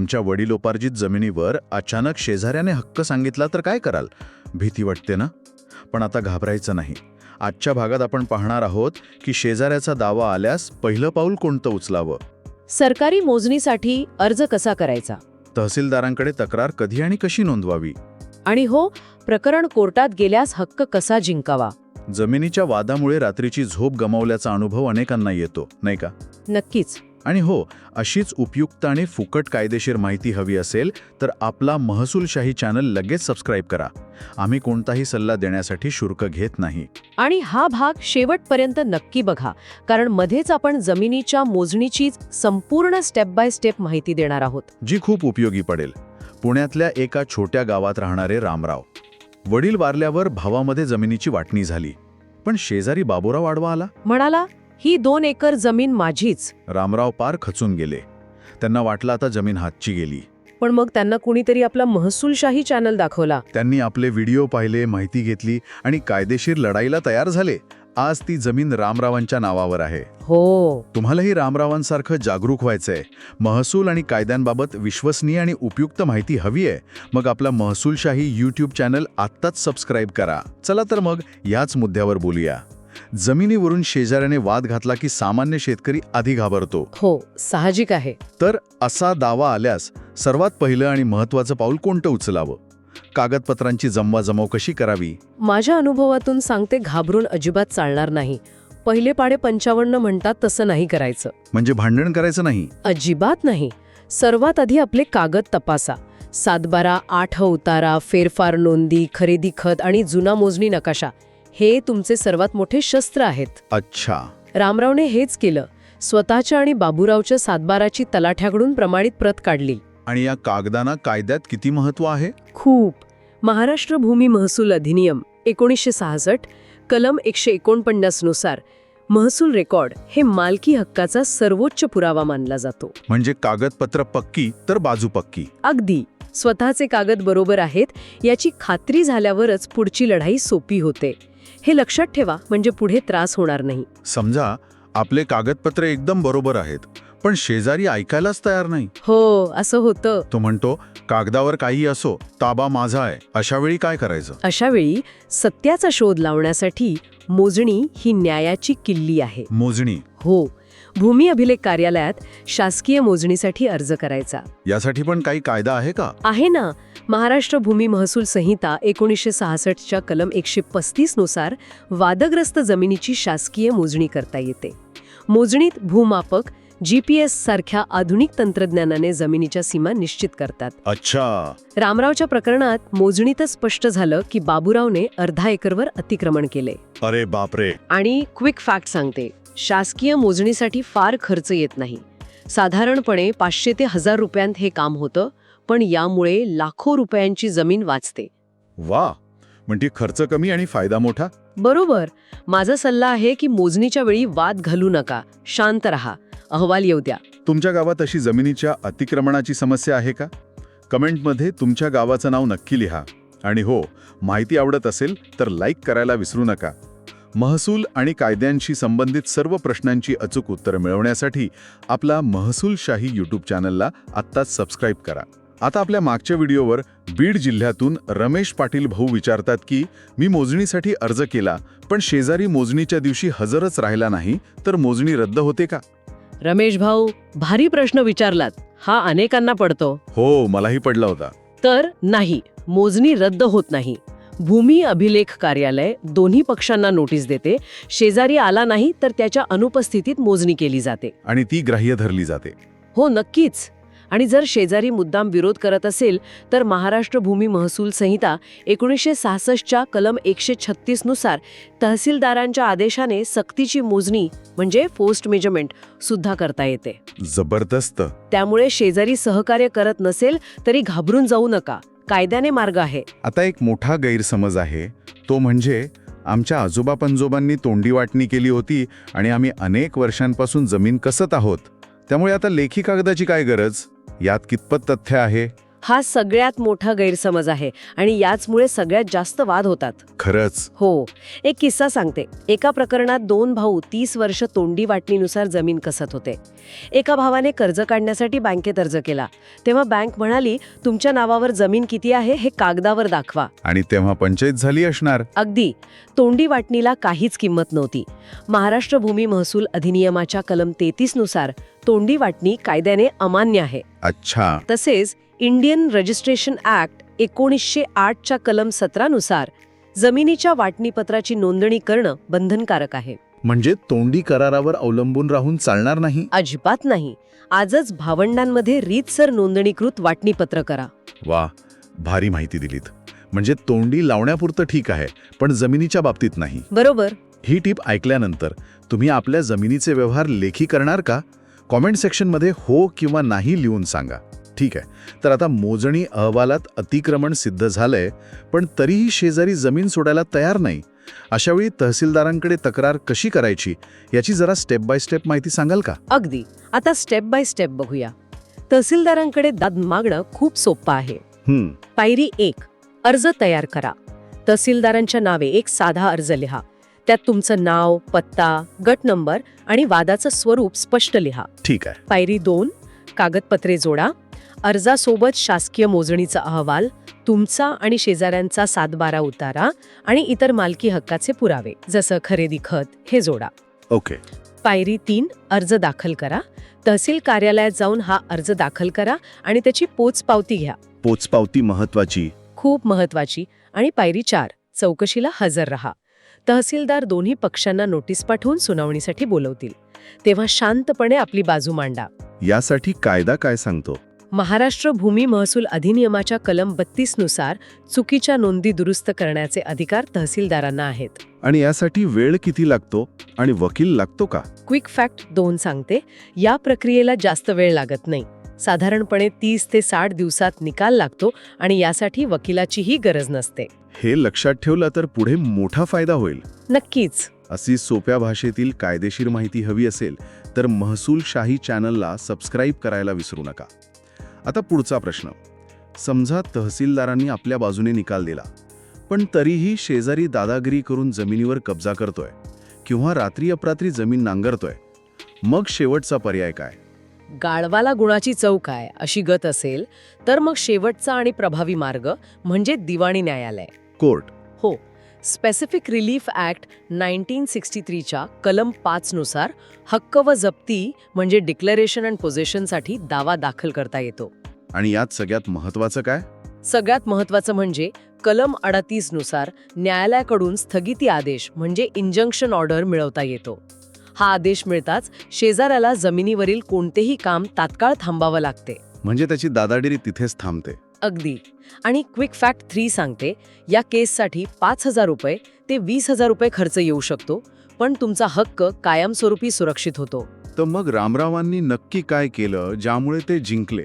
तुमच्या वडिलोपार्जित जमिनीवर अचानक शेजाऱ्याने हक्क सांगितला तर काय कराल? भीती वाटते ना? पण आता घाबरायचं नाही. आजच्या भागात आपण पाहणार आहोत की शेजाऱ्याचा दावा आल्यास पहिलं पाऊल कोणतं उचलावं? सरकारी मोजणीसाठी अर्ज कसा करायचा? तहसीलदारांकडे तक्रार कधी आणि कशी नोंदवावी? आणि हो प्रकरण कोर्टात गेल्यास हक्क कसा जिंकावा? जमिनीच्या वादामुळे रात्रीची झोप गमावल्याचा अनुभव अनेकांना येतो नाही का? नक्कीच. आणि हो अशीच उपयुक्त आणि फुकट कायदेशीर माहिती हवी असेल तर आपला महसूलशाही चॅनल लगेच सबस्क्राईब करा. आम्ही कोणताही सल्ला देण्यासाठी शुल्क घेत नाही. आणि हा भाग शेवटपर्यंत नक्की बघा कारण मध्येच आपण जमिनीच्या मोजणीची संपूर्ण स्टेप बाय स्टेप माहिती देणार आहोत. जी खूप उपयोगी पडेल. पुण्यातल्या एका छोट्या गावात राहणारे रामराव. वडील वारल्यावर भावामध्ये जमिनीची वाटणी झाली. पण शेजारी बाबूराव आडवा आला? म्हणाला ही दोन एकर जमीन माझीच. रामराव पार खचून गेले. त्यांना वाटलं आता जमीन हातची गेली. पण मग त्यांना कुणीतरी आपला महसूलशाही चॅनल दाखवला. त्यांनी आपले व्हिडिओ पाहिले माहिती घेतली आणि कायदेशीर लढाईला तयार झाले. आज ती जमीन रामरावांच्या नावावर आहे. हो. तुम्हालाही रामरावांसारखं जागरूक व्हायचंय. महसूल आणि कायद्यांबाबत विश्वसनीय आणि उपयुक्त माहिती हवी आहे. मग आपला महसूलशाही यूट्यूब चॅनल आत्ताच सबस्क्राईब करा. चला तर मग याच मुद्द्यावर बोलूया. जमिनीवरून शेजाऱ्याने वाद घातला की सामान्य शेतकरी आधी घाबरतो. हो साहजिक आहे. तर असा दावा आल्यास सर्वात पहिलं आणि महत्त्वाचं पाऊल कोणतं उचलावं? कागदपत्रांची जमवाजमव कशी करावी? माझ्या अनुभवातून सांगते घाबरून अजिबात चालणार नाही. पहिले पाडे पंचावन्न म्हणतात तसं नाही करायचं. म्हणजे भांडण करायचं नाही? अजिबात नाही. सर्वात आधी आपले कागद तपासा. सातबारा आठ उतारा फेरफार नोंदी खरेदी खत आणि जुना मोजणी नकाशा. हे तुमचे सर्वात मोठे शस्त्र आहेत. अच्छा. रामरावने हेच केलं. स्वतःच्या आणि बाबूरावच्या सातबाराची तलाठ्याकडून प्रमाणित प्रत काढली. आणि या कागदाना कायद्यात किती महत्त्व आहे? खूप. महाराष्ट्र भूमी महसूल अधिनियम एकोणीसशे सहासष्ट कलम एकशे एकोणपन्नासनुसार महसूल रेकॉर्ड हे मालकी हक्काचा सर्वोच्च पुरावा मानला जातो. म्हणजे कागदपत्र पक्की तर बाजू पक्की. अगदी. स्वतःचे कागद बरोबर आहेत याची खात्री झाल्यावरच पुढची लढाई सोपी होते. हे लक्षात ठेवा म्हणजे पुढे त्रास होणार नाही. समजा आपले कागदपत्र एकदम बरोबर आहेत पण शेजारी ऐकायलाच तयार नाही. हो असं होतं. तो म्हणतो कागदावर काही असो ताबा माझा आहे. अशा वेळी काय करायचं? अशा वेळी सत्याचा शोध लावण्यासाठी मोजणी ही न्यायाची किल्ली आहे. मोजणी. हो. भूमी अभिलेख कार्यालयात शासकीय मोजणीसाठी अर्ज करायचा. यासाठी पण काही कायदा आहे का? आहे ना. महाराष्ट्र भूमी महसूल संहिता एकोणीसशे सहासष्टच्या कलम एकशे पस्तीसनुसार वादग्रस्त जमिनीची शासकीय मोजणी करता येते. मोजणीत भूमापक जीपीएस सारख्या आधुनिक तंत्रज्ञानाने जमिनीच्या सीमा निश्चित करतात. अच्छा. रामरावच्या प्रकरणात मोजणीतच स्पष्ट झालं की बाबूरावने अर्धा एकरवर अतिक्रमण केले. अरे बापरे. आणि क्विक फॅक्ट सांगते. शासकीय मोजणीसाठी फार खर्च येत नाही. साधारणपणे पाचशे ते हजार रुपयांत हे काम होतं पण यामुळे लाखो रुपयांची जमीन वाचते. वा! म्हणजे खर्च कमी आणि फायदा मोठा? बरोबर. माझा सल्ला आहे की मोजणीच्या वेळी वाद घालू नका. शांत रहा. अहवाल येऊ द्या. तुमच्या गावात अशी जमिनीच्या अतिक्रमणाची समस्या आहे का? कमेंटमध्ये तुमच्या गावाचं नाव नक्की लिहा. आणि हो माहिती आवडत असेल तर लाईक करायला विसरू नका. महसूल आणि कायद्यांशी संबंधित सर्व प्रश्नांची अचूक उत्तरं मिळवण्यासाठी आपला महसूलशाही यूट्यूब चॅनलला आत्ताच सबस्क्राईब करा. आता आपल्या मागच्या व्हिडिओवर बीड जिल्ह्यातून रमेश पाटील भाऊ विचारतात की मी मोजणीसाठी अर्ज केला पण शेजारी मोजणीच्या दिवशी हजरच राहिला नाही तर मोजणी रद्द होते का? रमेश भाऊ भारी प्रश्न विचारलात. हा अनेकांना पडतो. हो मलाही पडला होता. तर नाही मोजणी रद्द होत नाही. भूमी अभिलेख कार्यालय दोन्ही पक्षांना नोटीस देते. शेजारी आला नाही तर त्याच्या अनुपस्थितीत मोजणी केली जाते. आणि ती ग्राह्य धरली जाते. हो नक्कीच. आणि जर शेजारी मुद्दाम विरोध करत असेल तर महाराष्ट्र भूमी महसूल संहिता एकोणीसशे सहासष्टच्या कलम एकशे छत्तीसनुसार तहसीलदारांच्या आदेशाने सक्तीची मोजणी म्हणजे पोस्ट मेजरमेंट सुद्धा करता येते. जबरदस्त. त्यामुळे शेजारी सहकार्य करत नसेल तरी घाबरून जाऊ नका. कायद्याने मार्ग आहे. आता एक मोठा गैरसमज आहे. तो म्हणजे आमच्या आजोबा पंजोबांनी तोंडी वाटणी केली होती आणि आम्ही अनेक वर्षांपासून जमीन कसत आहोत. त्यामुळे आता लेखी कागदाची काय गरज? यात कितपत तथ्य आहे? हा सगळ्यात मोठा गैरसमज आहे आणि याचमुळे सगळ्यात जास्त वाद होतात. खरंच? हो. एक किस्सा सांगते. एका प्रकरणात दोन भाऊ तीस वर्ष तोंडी वाटणीनुसार जमीन कसत होते. एका भावाने कर्ज काढण्यासाठी बँकेत अर्ज केला. तेव्हा बँक म्हणाली तुमच्या नावावर जमीन किती आहे हे कागदावर दाखवा. आणि तेव्हा पंचायत झाली असणार? अगदी. तोंडी वाटणीला काहीच किंमत नव्हती. महाराष्ट्र भूमी महसूल अधिनियमाच्या कलम तेहतीसनुसार तोंडी वाटणी कायद्याने अमान्य आहे. अच्छा. तसेच इंडियन रजिस्ट्रेशन ऍक्ट एकोणीसशे आठच्या कलम सतरानुसार जमिनीच्या वाटणीपत्राची नोंदणी करणं बंधनकारक आहे. म्हणजे तोंडी करारावर अवलंबून राहून चालणार नाही? अजिबात नाही. आजच भावंडांमध्ये रीतसर नोंदणीकृत वाटणीपत्र करा. वा भारी माहिती दिलीत. म्हणजे तोंडी लावण्यापुरतं ठीक आहे पण जमिनीच्या बाबतीत नाही. बरोबर. ही टीप ऐकल्यानंतर तुम्ही आपल्या जमिनीचे व्यवहार लेखी करणार का? कॉमेंट सेक्शनमध्ये हो किंवा नाही लिहून सांगा. ठीक आहे. तर आता मोजणी अहवालात अतिक्रमण सिद्ध झालंय पण तरीही शेजारी जमीन सोडायला तयार नाही. अशावेळी तहसीलदारांकडे तक्रार कशी करायची याची जरा स्टेप बाय स्टेप माहिती सांगाल का? अगदी. आता स्टेप बाय स्टेप बघूया. तहसीलदारांकडे दाद मागणं खूप सोपं आहे. पायरी एक अर्ज तयार करा. तहसीलदारांच्या नावे एक साधा अर्ज लिहा. त्यात तुमचं नाव पत्ता गट नंबर आणि वादाचं स्वरूप स्पष्ट लिहा. ठीक आहे. पायरी दोन कागदपत्रे जोडा. अर्जासोबत शासकीय मोजणीचा अहवाल तुमचा आणि शेजाऱ्यांचा सातबारा उतारा आणि इतर मालकी हक्काचे पुरावे जसं खरेदी खत हे जोडा. ओके. पायरी तीन अर्ज दाखल करा. तहसील कार्यालयात जाऊन हा अर्ज दाखल करा आणि त्याची पोचपावती घ्या. पोचपावती महत्वाची. खूप महत्वाची. आणि पायरी चार चौकशीला हजर रहा. तहसीलदार दोन्ही पक्षांना नोटीस पाठवून सुनावणीसाठी बोलवतील. तेव्हा शांतपणे आपली बाजू मांडा. यासाठी कायदा काय सांगतो? महाराष्ट्र भूमी महसूल अधिनियमाच्या कलम बत्तीसनुसार चुकीच्या नोंदी दुरुस्त करण्याचे अधिकार तहसीलदारांना आहेत. आणि यासाठी वेळ किती लागतो आणि वकील लागतो का? क्विक फॅक्ट दोन सांगते या प्रक्रियेला जास्त वेळ लागत नाही. साधारणपणे तीस ते साठ दिवसात निकाल लागतो आणि यासाठी वकिलाचीही गरज नसते. हे लक्षात ठेवलं तर पुढे मोठा फायदा होईल. नक्कीच. अशी सोप्या भाषेतील कायदेशीर माहिती हवी असेल तर महसूल शाही चॅनलला सबस्क्राईब करायला विसरू नका. आता पुढचा प्रश्न. समजा तहसीलदारांनी आपल्या बाजूने निकाल दिला. पण तरीही शेजारी दादागिरी करून जमिनीवर कब्जा करतोय किंवा रात्री अपरात्री जमीन नांगरतोय. मग शेवटचा पर्याय काय? गाळवाला गुणाची चौक आहे अशी गत असेल तर मग शेवटचा आणि प्रभावी मार्ग म्हणजे दिवाणी न्यायालय. कोर्ट. हो. Specific relief act nineteen sixty थ्रीच्या कलम पाचनुसार हक्क व जप्ती म्हणजे डिक्लेरेशन अँड पोझिशनसाठी दावा दाखल करता येतो. आणि यात सगळ्यात महत्वाचं काय? सगळ्यात महत्वाचं म्हणजे कलम अडतीसनुसार न्यायालयाकडून स्थगिती आदेश म्हणजे इंजंक्शन ऑर्डर मिळवता येतो. हा आदेश मिळताच शेजाऱ्याला जमिनीवरील कोणतेही काम तात्काळ थांबावं लागते. म्हणजे त्याची दादागिरी तिथेच थांबते. अगदी. आणि क्विक फॅक्ट थ्री सांगते या केससाठी पाच हजार रुपये ते वीस हजार रुपये खर्च येऊ शकतो पण तुमचा हक्क कायमस्वरूपी सुरक्षित होतो. तर मग रामरावांनी नक्की काय केलं ज्यामुळे ते जिंकले?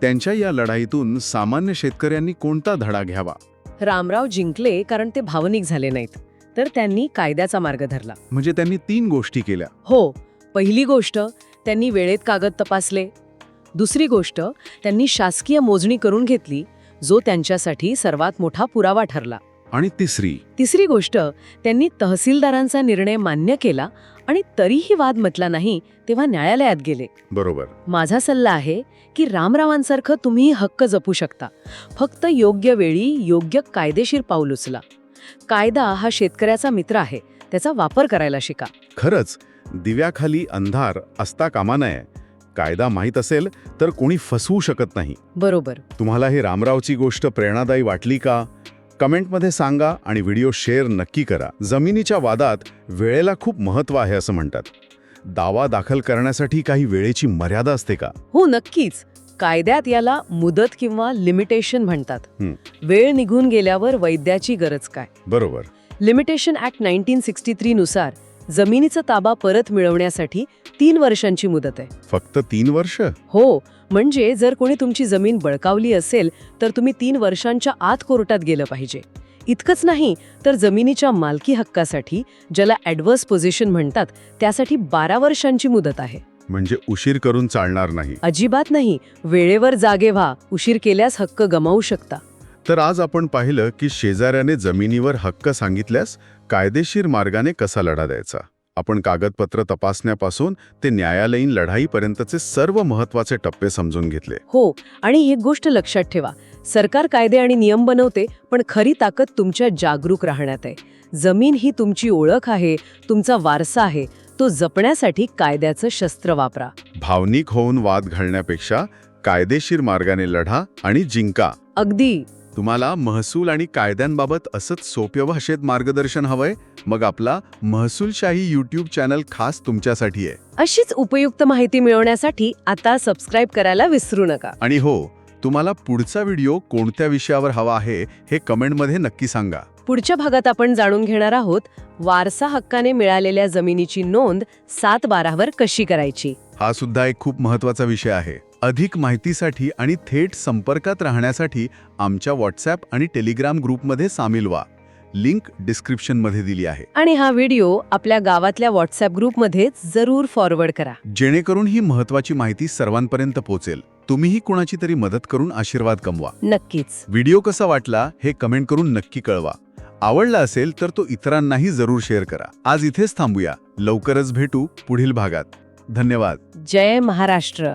त्यांच्या या लढाईतून सामान्य शेतकऱ्यांनी कोणता धडा घ्यावा? रामराव जिंकले कारण ते भावनिक झाले नाहीत. तर त्यांनी कायद्याचा मार्ग धरला. म्हणजे त्यांनी तीन गोष्टी केल्या. हो पहिली गोष्ट त्यांनी वेळेत कागद तपासले. दुसरी गोष्ट त्यांनी शासकीय मोजणी करून घेतली जो त्यांच्यासाठी सर्वात मोठा पुरावा ठरला. आणि तिसरी? तिसरी गोष्ट त्यांनी तहसीलदारांचा निर्णय मान्य केला आणि तरीही वाद म्हटला नाही तेव्हा न्यायालयात गेले. बरोबर. माझा सल्ला आहे की रामरावांसारखं तुम्ही हक्क जपू शकता. फक्त योग्य वेळी योग्य कायदेशीर पाऊल उचला. कायदा हा शेतकऱ्याचा मित्र आहे त्याचा वापर करायला शिका. खरंच दिव्याखाली अंधार असता कामा नये. कायदा माहीत असेल तर कोणी फसवू शकत नाही. बरोबर. तुम्हाला ही रामरावची गोष्ट प्रेरणादायी वाटली का? कमेंटमध्ये सांगा आणि व्हिडिओ शेअर नक्की करा. जमिनीच्या वादात वेळेला खूप महत्त्व आहे असं म्हणतात. दावा दाखल करण्यासाठी काही वेळेची मर्यादा असते का? हो नक्कीच. कायद्यात याला मुदत किंवा लिमिटेशन म्हणतात. हं. वेळ निघून गेल्यावर वैद्याची गरज काय? बरोबर. Limitation act nineteen sixty three नुसार जमिनीचा ताबा परत मिळवण्यासाठी तीन वर्षांची मुदत आहे. फक्त तीन वर्ष? हो म्हणजे जर कोणी तुमची जमीन बळकावली असेल तर तुम्ही तीन वर्षांच्या आत कोर्टात गेलं पाहिजे. इतकंच नाही तर जमिनीच्या मालकी हक्कासाठी ज्याला ॲडव्हर्स पोझिशन म्हणतात त्यासाठी बारा वर्षांची मुदत आहे. म्हणजे उशीर करून चालणार नाही. अजिबात नाही वेळेवर जागे व्हा उशीर केल्यास हक्क गमावू शकता. तर आज आपण पाहिलं की शेजाऱ्याने जमिनीवर हक्क सांगितल्यास कायदेशीर मार्गाने कसा लढा द्यायचा? आपण कागदपत्र तपासण्यापासून ते न्यायालयीन लढाईपर्यंतचे सर्व महत्त्वाचे टप्पे समजून घेतले. हो आणि एक गोष्ट लक्षात ठेवा. सरकार कायदे आणि नियम बनवते पण खरी ताकद तुमच्या जागरूक राहण्यात आहे. जमीन ही तुमची ओळख आहे तुमचा वारसा आहे तो जपण्यासाठी कायद्याचं शस्त्र वापरा. भावनिक होऊन वाद घालण्यापेक्षा कायदेशीर मार्गाने लढा आणि जिंका. अगदी. तुम्हाला महसूल आणि कायद्यांबाबत असंच सोप्या भाषेत मार्गदर्शन हवंय मग आपला महसूलशाही यूट्यूब चॅनल खास तुमच्यासाठी आहे. अशीच उपयुक्त माहिती मिळवण्यासाठी आता सबस्क्राईब करायला विसरू नका. आणि हो तुम्हाला पुढचा व्हिडिओ कोणत्या विषयावर हवा आहे हे कमेंटमध्ये नक्की सांगा. पुढच्या भागात आपण जाणून घेणार आहोत वारसा हक्काने मिळालेल्या जमिनीची नोंद सात बारावर कशी करायची? हा सुद्धा एक खूप महत्त्वाचा विषय आहे. अधिक माहितीसाठी आणि थेट संपर्कात राहण्यासाठी आमच्या व्हॉट्सॲप आणि टेलिग्राम ग्रुपमध्ये सामील व्हा. लिंक डिस्क्रिप्शनमध्ये दिली आहे. आणि हा व्हिडिओ आपल्या गावातल्या व्हॉट्सअप ग्रुपमध्ये जरूर फॉरवर्ड करा. जेणेकरून ही महत्वाची माहिती सर्वांपर्यंत पोहोचेल तुम्हीही कुणाची तरी मदत करून आशीर्वाद कमवा. नक्कीच. व्हिडिओ कसा वाटला हे कमेंट करून नक्की कळवा. आवडला असेल तर तो इतरांनाही जरूर शेअर करा. आज इथेच थांबूया. लवकरच भेटू पुढील भागात. धन्यवाद. जय महाराष्ट्र.